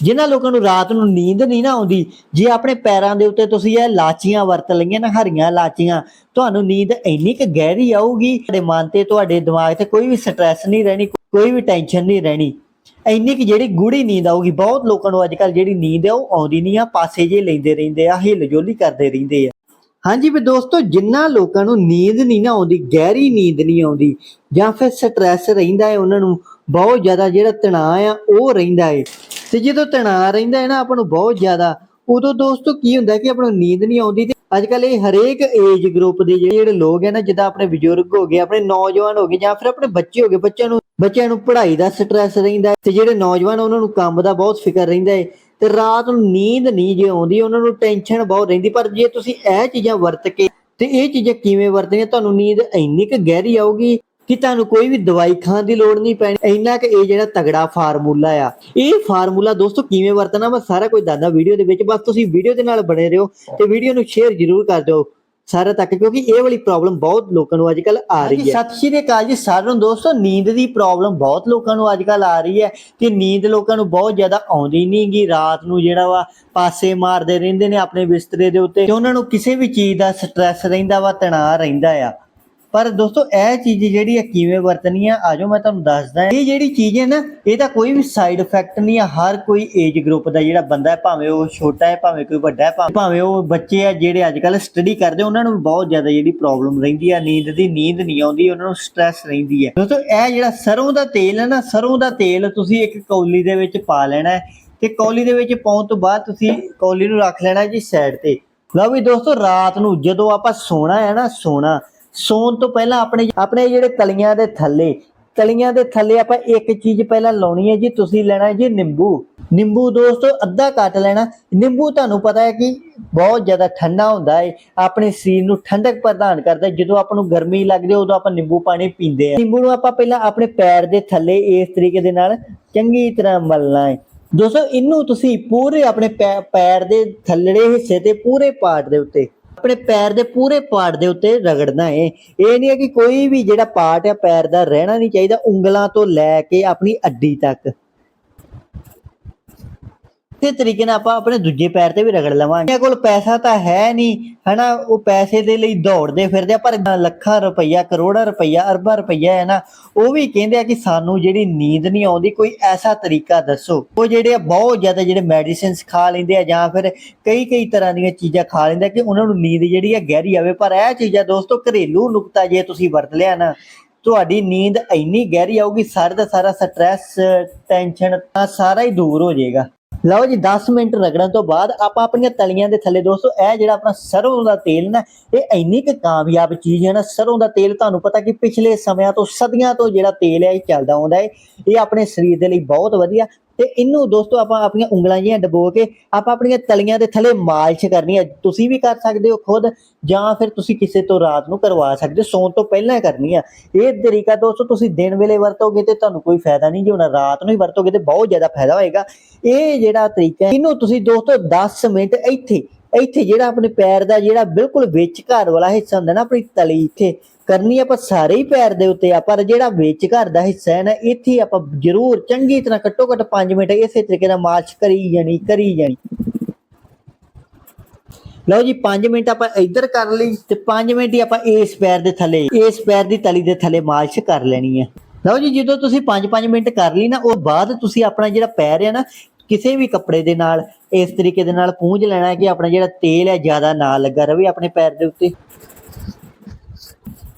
ਜਿਨ੍ਹਾਂ ਲੋਕਾਂ ਨੂੰ ਰਾਤ ਨੂੰ ਨੀਂਦ ਨਹੀਂ ਨਾ ਆਉਂਦੀ, ਜੇ ਆਪਣੇ ਪੈਰਾਂ ਦੇ ਉੱਤੇ ਤੁਸੀਂ ਇਹ ਲਾਚੀਆਂ ਵਰਤ ਲਈਆਂ ਨਾ, ਹਰੀਆਂ ਲਾਚੀਆਂ, ਤੁਹਾਨੂੰ ਨੀਂਦ ਇੰਨੀ ਕੁ ਗਹਿਰੀ ਆਊਗੀ, ਤੁਹਾਡੇ ਮਨ ਤੇ, ਤੁਹਾਡੇ ਦਿਮਾਗ ਤੇ ਕੋਈ ਵੀ ਸਟ੍ਰੈਸ ਨਹੀਂ ਰਹਿਣੀ, ਕੋਈ ਵੀ ਟੈਨਸ਼ਨ ਨਹੀਂ ਰਹਿਣੀ। ਇੰਨੀ ਕਿ ਜਿਹੜੀ ਗੂੜੀ ਨੀਂਦ ਆਊਗੀ, ਬਹੁਤ ਲੋਕਾਂ ਨੂੰ ਅੱਜ ਕੱਲ ਜਿਹੜੀ ਨੀਂਦ ਹੈ ਉਹ ਆਉਂਦੀ ਨਹੀਂ ਆ, ਪਾਸੇ ਜੇ ਲੈਂਦੇ ਰਹਿੰਦੇ ਆ, ਹਿੱਲ ਜੋਲੀ ਕਰਦੇ ਰਹਿੰਦੇ ਆ। ਹਾਂਜੀ ਵੀ ਦੋਸਤੋ, ਜਿੰਨਾ ਲੋਕਾਂ ਨੂੰ ਨੀਂਦ ਨਹੀਂ ਨਾ ਆਉਂਦੀ, ਗਹਿਰੀ ਨੀਂਦ ਨਹੀਂ ਆਉਂਦੀ, ਜਾਂ ਫਿਰ ਸਟ੍ਰੈਸ ਰਹਿੰਦਾ ਹੈ ਉਹਨਾਂ ਨੂੰ ਬਹੁਤ ਜ਼ਿਆਦਾ ਜਿਹੜਾ ਤਣਾਅ ਆ, ਉਹ ਰਹਿੰਦਾ ਹੈ ਤੇ ਜਦੋਂ ਤਣਾਅ ਰਹਿੰਦਾ ਹੈ ਨਾ ਆਪਾਂ ਨੂੰ ਬਹੁਤ ਜ਼ਿਆਦਾ, ਉਦੋਂ ਦੋਸਤੋ ਕੀ ਹੁੰਦਾ ਕਿ ਆਪਾਂ ਨੂੰ ਨੀਂਦ ਨਹੀਂ ਆਉਂਦੀ ਤੇ ਅੱਜ ਕੱਲ ਇਹ ਹਰੇਕ ਏਜ ਗਰੁੱਪ ਦੇ ਜਿਹੜੇ ਲੋਕ ਹੈ ਨਾ, ਜਿੱਦਾਂ ਆਪਣੇ ਬਜ਼ੁਰਗ ਹੋ ਗਏ, ਆਪਣੇ ਨੌਜਵਾਨ ਹੋ ਗਏ ਜਾਂ ਫਿਰ ਆਪਣੇ ਬੱਚੇ ਹੋ ਗਏ, ਬੱਚਿਆਂ ਨੂੰ ਬੱਚਿਆਂ ਨੂੰ ਪੜ੍ਹਾਈ ਦਾ ਸਟ੍ਰੈਸ ਰਹਿੰਦਾ ਤੇ ਜਿਹੜੇ ਨੌਜਵਾਨ ਉਹਨਾਂ ਨੂੰ ਕੰਮ ਦਾ ਬਹੁਤ ਫਿਕਰ ਰਹਿੰਦਾ ਹੈ ਤੇ ਰਾਤ ਨੂੰ ਨੀਂਦ ਨਹੀਂ ਜੇ ਆਉਂਦੀ, ਉਹਨਾਂ ਨੂੰ ਟੈਨਸ਼ਨ ਬਹੁਤ ਰਹਿੰਦੀ, ਪਰ ਜੇ ਤੁਸੀਂ ਇਹ ਚੀਜ਼ਾਂ ਵਰਤ ਕੇ, ਤੇ ਇਹ ਚੀਜ਼ਾਂ ਕਿਵੇਂ ਵਰਤਣੀਆਂ, ਤੁਹਾਨੂੰ ਨੀਂਦ ਇੰਨੀ ਕੁ ਗਹਿਰੀ ਆਊਗੀ ਕਿ ਤੁਹਾਨੂੰ ਕੋਈ ਵੀ ਦਵਾਈ ਖਾਣ ਦੀ ਲੋੜ ਨਹੀਂ ਪੈਣੀ। ਇੰਨਾ ਕਿ ਇਹ ਜਿਹੜਾ ਤਗੜਾ ਫਾਰਮੂਲਾ ਆ। ਇਹ ਫਾਰਮੂਲਾ ਦੋਸਤੋ ਕਿਵੇਂ ਵਰਤਣਾ ਮੈਂ ਸਾਰਾ ਕੁਝ ਦੱਸਦਾ ਵੀਡੀਓ ਦੇ ਵਿੱਚ। ਬਸ ਤੁਸੀਂ ਵੀਡੀਓ ਦੇ ਨਾਲ ਬਣੇ ਰਹੋ ਤੇ ਵੀਡੀਓ ਨੂੰ ਸ਼ੇਅਰ ਜ਼ਰੂਰ ਕਰ ਦਿਓ ਸਾਰਾ ਤੱਕ ਕਿਉਂਕਿ ਇਹ ਵਾਲੀ ਪ੍ਰੋਬਲਮ ਬਹੁਤ ਲੋਕਾਂ ਨੂੰ ਅੱਜ ਕੱਲ ਆ ਰਹੀ ਹੈ। ਸਤਿ ਸ਼੍ਰੀ ਅਕਾਲ ਜੀ ਸਾਰਿਆਂ ਨੂੰ। ਦੋਸਤੋ ਨੀਂਦ ਦੀ ਪ੍ਰੋਬਲਮ ਬਹੁਤ ਲੋਕਾਂ ਨੂੰ ਅੱਜ ਕੱਲ ਆ ਰਹੀ ਹੈ ਕਿ ਨੀਂਦ ਲੋਕਾਂ ਨੂੰ ਬਹੁਤ ਜ਼ਿਆਦਾ ਆਉਂਦੀ ਨਹੀਂਗੀ ਰਾਤ ਨੂੰ ਜਿਹੜਾ ਵਾ ਪਾਸੇ ਮਾਰਦੇ ਰਹਿੰਦੇ ਨੇ ਆਪਣੇ ਬਿਸਤਰੇ ਦੇ ਉੱਤੇ ਤੇ ਉਹਨਾਂ ਨੂੰ ਕਿਸੇ ਵੀ ਚੀਜ਼ ਦਾ ਸਟ੍ਰੈਸ ਰਹਿੰਦਾ ਵਾ ਤਣਾਅ ਰਹਿੰਦਾ ਆ। ਪਰ ਦੋਸਤੋ, ਇਹ ਚੀਜ਼ ਜਿਹੜੀ ਹੈ ਕਿਵੇਂ ਵਰਤਣੀ ਆ, ਆਜੋ ਮੈਂ ਤੁਹਾਨੂੰ ਦੱਸਦਾ ਇਹ ਜਿਹੜੀ ਚੀਜ਼ ਹੈ ਨਾ ਇਹਦਾ ਕੋਈ ਵੀ ਸਾਈਡ ਇਫੈਕਟ ਨਹੀਂ ਆ, ਹਰ ਕੋਈ ਏਜ ਗਰੁੱਪ ਦਾ ਜਿਹੜਾ ਬੰਦਾ ਹੈ, ਭਾਵੇਂ ਉਹ ਛੋਟਾ ਹੈ, ਭਾਵੇਂ ਕੋਈ ਵੱਡਾ ਹੈ, ਭਾਵੇਂ- ਉਹ ਬੱਚੇ ਆ ਜਿਹੜੇ ਅੱਜ ਕੱਲ ਸਟੱਡੀ ਕਰਦੇ, ਉਹਨਾਂ ਨੂੰ ਬਹੁਤ ਜ਼ਿਆਦਾ ਜਿਹੜੀ ਪ੍ਰੋਬਲਮ ਰਹਿੰਦੀ ਆ, ਨੀਂਦ ਦੀ ਨੀਂਦ ਨਹੀਂ ਆਉਂਦੀ, ਉਹਨਾਂ ਨੂੰ ਸਟ੍ਰੈਸ ਰਹਿੰਦੀ ਹੈ। ਦੋਸਤੋ, ਇਹ ਜਿਹੜਾ ਸਰੋਂ ਦਾ ਤੇਲ ਹੈ ਨਾ, ਸਰੋਂ ਦਾ ਤੇਲ ਤੁਸੀਂ ਇੱਕ ਕੌਲੀ ਦੇ ਵਿੱਚ ਪਾ ਲੈਣਾ ਤੇ ਕੌਲੀ ਦੇ ਵਿੱਚ ਪਾਉਣ ਤੋਂ ਬਾਅਦ ਤੁਸੀਂ ਕੌਲੀ ਨੂੰ ਰੱਖ ਲੈਣਾ ਜੀ ਸਾਈਡ ਤੇ। ਲਓ ਵੀ ਦੋਸਤੋ, ਰਾਤ ਨੂੰ ਜਦੋਂ ਆਪਾਂ ਸੋਣਾ ਹੈ ਨਾ, ਸੋਣਾ ਸੌਣ ਤੋਂ ਪਹਿਲਾਂ ਆਪਣੇ ਆਪਣੇ ਜਿਹੜੇ ਤਲੀਆਂ ਦੇ ਥੱਲੇ, ਤਲੀਆਂ ਦੇ ਥੱਲੇ ਆਪਾਂ ਇੱਕ ਚੀਜ਼ ਪਹਿਲਾਂ ਲਾਉਣੀ ਹੈ ਜੀ, ਤੁਸੀਂ ਲੈਣਾ ਹੈ ਜੀ ਨਿੰਬੂ। ਨਿੰਬੂ ਦੋਸਤੋ, ਅੱਧਾ ਕੱਟ ਲੈਣਾ। ਨਿੰਬੂ ਤੁਹਾਨੂੰ ਪਤਾ ਹੈ ਕਿ ਬਹੁਤ ਜ਼ਿਆਦਾ ਠੰਡਾ ਹੁੰਦਾ ਹੈ। ਆਪਣੇ ਸਰੀਰ ਨੂੰ ਠੰਡਕ ਪ੍ਰਦਾਨ ਕਰਦਾ ਜਦੋਂ ਆਪਾਂ ਨੂੰ ਗਰਮੀ ਲੱਗਦੀ ਹੈ, ਉਦੋਂ ਆਪਾਂ ਨਿੰਬੂ ਪਾਣੀ ਪੀਂਦੇ ਆ ਨਿੰਬੂ ਨੂੰ ਆਪਾਂ ਪਹਿਲਾਂ ਆਪਣੇ ਪੈਰ ਦੇ ਥੱਲੇ ਇਸ ਤਰੀਕੇ ਦੇ ਨਾਲ ਚੰਗੀ ਤਰ੍ਹਾਂ ਮਲਣਾ ਹੈ। ਦੋਸਤੋ, ਇਹਨੂੰ ਤੁਸੀਂ ਪੂਰੇ ਆਪਣੇ ਪੈ- ਪੈਰ ਦੇ ਥੱਲੜੇ ਹਿੱਸੇ ਤੇ ਪੂਰੇ ਪਾਰਟ ਦੇ ਉੱਤੇ ਆਪਣੇ ਪੈਰ ਦੇ ਪੂਰੇ ਪਾਰਟ ਦੇ ਉੱਤੇ ਰਗੜਨਾ ਹੈ ਇਹ ਨਹੀਂ ਹੈ ਕਿ ਕੋਈ ਵੀ ਜਿਹੜਾ ਪਾਰਟ ਹੈ, ਪੈਰ ਦਾ ਰਹਿਣਾ ਨਹੀਂ ਚਾਹੀਦਾ, ਉਂਗਲਾਂ ਤੋਂ ਲੈ ਕੇ ਆਪਣੀ ਅੱਡੀ ਤੱਕ। ਇਸੇ ਤਰੀਕੇ ਨਾਲ ਆਪਾਂ ਆਪਣੇ ਦੂਜੇ ਪੈਰ ਤੇ ਵੀ ਰਗੜ ਲਵਾਂਗੇ। ਕੋਲ ਪੈਸਾ ਤਾਂ ਹੈ ਨਹੀਂ, ਹਨਾ? ਉਹ ਪੈਸੇ ਦੇ ਲਈ ਦੌੜਦੇ ਫਿਰਦੇ ਆ, ਪਰ ਲੱਖਾਂ ਰੁਪਈਆ, ਕਰੋੜਾਂ ਰੁਪਈਆ, ਅਰਬਾਂ ਰੁਪਈਆ ਹੈ ਨਾ, ਉਹ ਵੀ ਕਹਿੰਦੇ ਆ ਕਿ ਸਾਨੂੰ ਜਿਹੜੀ ਨੀਂਦ ਨਹੀਂ ਆਉਂਦੀ, ਕੋਈ ਐਸਾ ਤਰੀਕਾ ਦੱਸੋ। ਉਹ ਜਿਹੜੇ ਆ ਬਹੁਤ ਜ਼ਿਆਦਾ ਜਿਹੜੇ ਮੈਡੀਸਿਨਸ ਖਾ ਲੈਂਦੇ ਆ ਜਾਂ ਫਿਰ ਕਈ ਕਈ ਤਰ੍ਹਾਂ ਦੀਆਂ ਚੀਜ਼ਾਂ ਖਾ ਲੈਂਦੇ ਆ ਕਿ ਉਹਨਾਂ ਨੂੰ ਨੀਂਦ ਜਿਹੜੀ ਆ ਗਹਿਰੀ ਆਵੇ। ਪਰ ਇਹ ਚੀਜ਼ਾਂ ਦੋਸਤੋ ਘਰੇਲੂ ਨੁਕਤਾ ਜੇ ਤੁਸੀਂ ਵਰਤ ਲਿਆ ਨਾ, ਤੁਹਾਡੀ ਨੀਂਦ ਇੰਨੀ ਗਹਿਰੀ ਆਊਗੀ, ਸਾਰਾ ਦਾ ਸਾਰਾ ਸਟ੍ਰੈਸ ਟੈਨਸ਼ਨ ਤਾਂ ਸਾਰਾ ਹੀ ਦੂਰ ਹੋ ਜਾਏਗਾ। ਲਓ ਜੀ 10 ਮਿੰਟ ਰਗੜਨ ਤੋਂ ਬਾਅਦ ਆਪਾਂ ਆਪਣੀਆਂ ਤਲੀਆਂ ਦੇ ਥੱਲੇ ਦੋਸਤੋ, ਇਹ ਜਿਹੜਾ ਆਪਣਾ ਸਰੋਂ ਦਾ ਤੇਲ ਨਾ, ਇਹ ਇੰਨੀ ਕੁ ਕਾਮਯਾਬ ਚੀਜ਼ ਹੈ ਨਾ, ਸਰੋਂ ਦਾ ਤੇਲ ਤੁਹਾਨੂੰ ਪਤਾ ਕਿ ਪਿਛਲੇ ਸਮਿਆਂ ਤੋਂ ਸਦੀਆਂ ਤੋਂ ਜਿਹੜਾ ਤੇਲ ਹੈ, ਇਹ ਚੱਲਦਾ ਆਉਂਦਾ ਹੈ। ਇਹ ਆਪਣੇ ਸਰੀਰ ਦੇ ਲਈ ਬਹੁਤ ਵਧੀਆ ਤੇ ਇਹਨੂੰ ਦੋਸਤੋ ਆਪਾਂ ਆਪਣੀਆਂ ਉਂਗਲਾਂ ਜਿਹੀਆਂ ਡਬੋ ਕੇ ਆਪਾਂ ਆਪਣੀਆਂ ਤਲੀਆਂ ਦੇ ਥੱਲੇ ਮਾਲਿਸ਼ ਕਰਨੀ ਹੈ। ਤੁਸੀਂ ਵੀ ਕਰ ਸਕਦੇ ਹੋ ਖੁਦ ਜਾਂ ਫਿਰ ਤੁਸੀਂ ਕਿਸੇ ਤੋਂ ਰਾਤ ਨੂੰ ਕਰਵਾ ਸਕਦੇ ਹੋ। ਸੌਣ ਤੋਂ ਪਹਿਲਾਂ ਕਰਨੀ ਆ। ਇਹ ਤਰੀਕਾ ਦੋਸਤੋ ਤੁਸੀਂ ਦਿਨ ਵੇਲੇ ਵਰਤੋਗੇ ਤੇ ਤੁਹਾਨੂੰ ਕੋਈ ਫਾਇਦਾ ਨਹੀਂ ਜੇ। ਹੁਣ ਰਾਤ ਨੂੰ ਹੀ ਵਰਤੋਗੇ ਤੇ ਬਹੁਤ ਜ਼ਿਆਦਾ ਫਾਇਦਾ ਹੋਏਗਾ। ਇਹ ਜਿਹੜਾ ਤਰੀਕਾ ਇਹਨੂੰ ਤੁਸੀਂ ਦੋਸਤੋ 10 ਮਿੰਟ ਇੱਥੇ ਇੱਥੇ ਜਿਹੜਾ ਆਪਣੇ ਪੈਰ ਦਾ ਜਿਹੜਾ ਬਿਲਕੁਲ ਵਿੱਚ ਘਰ ਵਾਲਾ ਹਿੱਸਾ ਹੁੰਦਾ ਨਾ, ਆਪਣੀ ਤਲੀ ਇੱਥੇ ਕਰਨੀ ਆਪਾਂ ਸਾਰੇ ਹੀ ਪੈਰ ਦੇ ਉੱਤੇ ਆ, ਪਰ ਜਿਹੜਾ ਵਿੱਚ ਘਰ ਦਾ ਹਿੱਸਾ ਹੈ ਨਾ, ਇੱਥੇ ਆਪਾਂ ਜ਼ਰੂਰ ਚੰਗੀ ਤਰ੍ਹਾਂ ਘੱਟੋ ਘੱਟ 5 ਮਿੰਟ ਇਸੇ ਤਰੀਕੇ ਨਾਲ ਮਾਲਿਸ਼ ਕਰੀ ਜਾਣੀ ਕਰੀ ਜਾਣੀ। ਲਓ ਜੀ 5 ਮਿੰਟ ਆਪਾਂ ਇੱਧਰ ਕਰ ਲਈ ਤੇ 5 ਮਿੰਟ ਹੀ ਆਪਾਂ ਇਸ ਪੈਰ ਦੇ ਥੱਲੇ, ਇਸ ਪੈਰ ਦੀ ਤਲੀ ਦੇ ਥੱਲੇ ਮਾਲਿਸ਼ ਕਰ ਲੈਣੀ ਹੈ ਲਓ ਜੀ, ਜਦੋਂ ਤੁਸੀਂ 5-5 ਮਿੰਟ ਕਰ ਲਈ ਨਾ, ਉਹ ਬਾਅਦ ਤੁਸੀਂ ਆਪਣਾ ਜਿਹੜਾ ਪੈਰ ਹੈ ਨਾ, ਕਿਸੇ ਵੀ ਕੱਪੜੇ ਦੇ ਨਾਲ, ਇਸ ਤਰੀਕੇ ਦੇ ਨਾਲ ਪੂੰਝ ਲੈਣਾ ਕਿ ਆਪਣਾ ਜਿਹੜਾ ਤੇਲ ਹੈ ਜ਼ਿਆਦਾ ਨਾ ਲੱਗਾ ਰਵੇ ਆਪਣੇ ਪੈਰ ਦੇ ਉੱਤੇ।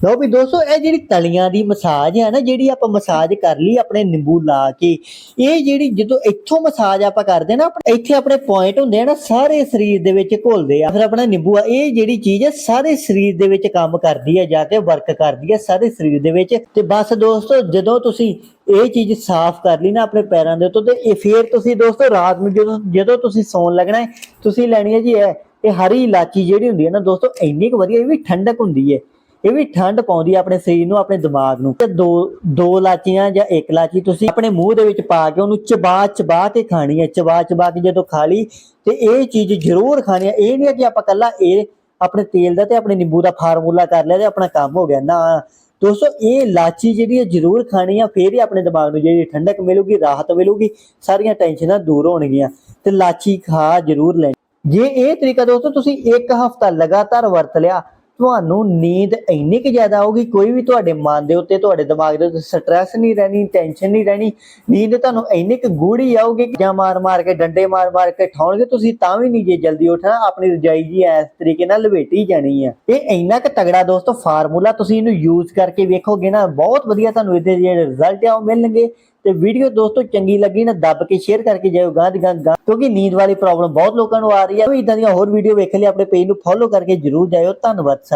ਲਓ ਵੀ ਦੋਸਤੋ, ਇਹ ਜਿਹੜੀ ਤਲੀਆਂ ਦੀ ਮਸਾਜ ਹੈ ਨਾ, ਜਿਹੜੀ ਆਪਾਂ ਮਸਾਜ ਕਰ ਲਈ ਆਪਣੇ ਨਿੰਬੂ ਲਾ ਕੇ, ਇਹ ਜਿਹੜੀ ਜਦੋਂ ਇੱਥੋਂ ਮਸਾਜ ਆਪਾਂ ਕਰਦੇ ਨਾ, ਆਪਣੇ- ਇੱਥੇ ਆਪਣੇ ਪੁਆਇੰਟ ਹੁੰਦੇ ਆ ਨਾ, ਸਾਰੇ ਸਰੀਰ ਦੇ ਵਿੱਚ ਘੁਲਦੇ ਆ। ਫਿਰ ਆਪਣਾ ਨਿੰਬੂ ਆ ਇਹ ਜਿਹੜੀ ਚੀਜ਼ ਹੈ, ਸਾਰੇ ਸਰੀਰ ਦੇ ਵਿੱਚ ਕੰਮ ਕਰਦੀ ਹੈ, ਜਾਂ ਕੇ ਵਰਕ ਕਰਦੀ ਹੈ ਸਾਰੇ ਸਰੀਰ ਦੇ ਵਿੱਚ। ਤੇ ਬਸ ਦੋਸਤੋ, ਜਦੋਂ ਤੁਸੀਂ ਇਹ ਚੀਜ਼ ਸਾਫ਼ ਕਰ ਲਈ ਨਾ ਆਪਣੇ ਪੈਰਾਂ ਦੇ ਉੱਤੋਂ, ਤੇ ਇਹ ਫੇਰ ਤੁਸੀਂ ਦੋਸਤੋ, ਰਾਤ ਨੂੰ ਜਦੋਂ ਜਦੋਂ ਤੁਸੀਂ ਸੌਣ ਲੱਗਣਾ ਹੈ, ਤੁਸੀਂ ਲੈਣੀ ਹੈ ਜੀ, ਇਹ ਇਹ ਹਰੀ ਇਲਾਚੀ ਜਿਹੜੀ ਹੁੰਦੀ ਹੈ ਨਾ, ਦੋਸਤੋ, ਇੰਨੀ ਕੁ ਵਧੀਆ, ਇਹ ਵੀ ਠੰਡਕ ਹੁੰਦੀ ਹੈ। ਇਹ ਵੀ ਠੰਡ ਪਾਉਂਦੀ ਹੈ ਆਪਣੇ ਸਰੀਰ ਨੂੰ, ਆਪਣੇ ਦਿਮਾਗ ਨੂੰ। ਤੇ ਦੋ ਦੋ ਲਾਚੀਆਂ ਜਾਂ ਇੱਕ ਲਾਚੀ ਤੁਸੀਂ ਆਪਣੇ ਮੂੰਹ ਦੇ ਵਿੱਚ ਪਾ ਕੇ ਉਹਨੂੰ ਚਬਾ ਚਬਾ ਕੇ ਖਾਣੀ ਹੈ ਚਬਾ ਚਬਾ ਕੇ ਜਦੋਂ ਖਾ ਲਈ ਤੇ ਇਹ ਚੀਜ਼ ਜ਼ਰੂਰ ਖਾਣੀ ਹੈ ਇਹ ਨਹੀਂ ਕਿ ਆਪਾਂ ਕੱਲਾ ਇਹ ਆਪਣੇ ਤੇਲ ਦਾ ਤੇ ਆਪਣੇ ਨਿੰਬੂ ਦਾ ਫਾਰਮੂਲਾ ਕਰ ਲਿਆ ਤੇ ਆਪਣਾ ਕੰਮ ਹੋ ਗਿਆ। ਨਾ। ਦੋਸਤੋ, ਇਹ ਲਾਚੀ ਜਿਹੜੀ ਹੈ ਜ਼ਰੂਰ ਖਾਣੀ ਆ, ਫੇਰ ਹੀ ਆਪਣੇ ਦਿਮਾਗ ਨੂੰ ਜਿਹੜੀ ਠੰਡਕ ਮਿਲੂਗੀ, ਰਾਹਤ ਮਿਲੂਗੀ, ਸਾਰੀਆਂ ਟੈਨਸ਼ਨਾਂ ਦੂਰ ਹੋਣਗੀਆਂ। ਤੇ ਲਾਚੀ ਖਾ ਜ਼ਰੂਰ ਲੈਣੀ। ਜੇ ਇਹ ਤਰੀਕਾ ਦੋਸਤੋ, ਤੁਸੀਂ ਇੱਕ ਹਫ਼ਤਾ ਲਗਾਤਾਰ ਵਰਤ ਲਿਆ ਤੁਹਾਨੂੰ ਨੀਂਦ ਇੰਨੀ ਕਿ ਜ਼ਿਆਦਾ ਆਊਗੀ, ਕੋਈ ਵੀ ਤੁਹਾਡੇ ਮਨ ਦੇ ਉੱਤੇ, ਤੁਹਾਡੇ ਦਿਮਾਗ ਦੇ ਉੱਤੇ ਸਟ੍ਰੈਸ ਨਹੀਂ ਰਹਿਣੀ ਟੈਨਸ਼ਨ ਨਹੀਂ ਰਹਿਣੀ, ਨੀਂਦ ਤੁਹਾਨੂੰ ਇੰਨੀ ਕਿ ਗੂੜੀ ਆਊਗੀ, ਜਾਂ ਮਾਰ ਮਾਰ ਕੇ, ਡੰਡੇ ਮਾਰ ਮਾਰ ਕੇ ਠਾਉਣਗੇ ਤੁਸੀਂ, ਤਾਂ ਵੀ ਨਹੀਂ ਜੇ ਜਲਦੀ ਉੱਠਣਾ, ਆਪਣੀ ਰਜਾਈ ਜੀ ਇਸ ਤਰੀਕੇ ਨਾਲ ਲਵੇਟੀ ਜਾਣੀ ਆ। ਇਹ ਇੰਨਾ ਕਿ ਤਗੜਾ ਦੋਸਤੋ ਫਾਰਮੂਲਾ ਤੁਸੀਂ ਇਹਨੂੰ ਯੂਜ਼ ਕਰਕੇ ਵੇਖੋਗੇ ਨਾ, ਬਹੁਤ ਵਧੀਆ ਤੁਹਾਨੂੰ ਇਹਦੇ ਜਿਹੜੇ ਰਿਜ਼ਲਟ ਆ ਉਹ ਮਿਲਣਗੇ। ਤੇ ਵੀਡੀਓ ਦੋਸਤੋ ਚੰਗੀ ਲੱਗੀ ਨਾ ਦੱਬ ਕੇ ਸ਼ੇਅਰ ਕਰਕੇ ਜਾਇਓ ਗਾਂ ਦੀ ਗਾਂ ਕਿਉਂਕਿ ਨੀਂਦ ਵਾਲੀ ਪ੍ਰੋਬਲਮ ਬਹੁਤ ਲੋਕਾਂ ਨੂੰ ਆ ਰਹੀ ਹੈ। ਇਦਾਂ ਦੀਆਂ ਹੋਰ ਵੀਡੀਓ ਵੇਖ ਲਈ ਆਪਣੇ ਪੇਜ ਨੂੰ ਫੋਲੋ ਕਰਕੇ ਜਰੂਰ ਜਾਇਓ। ਧੰਨਵਾਦ ਸਰ।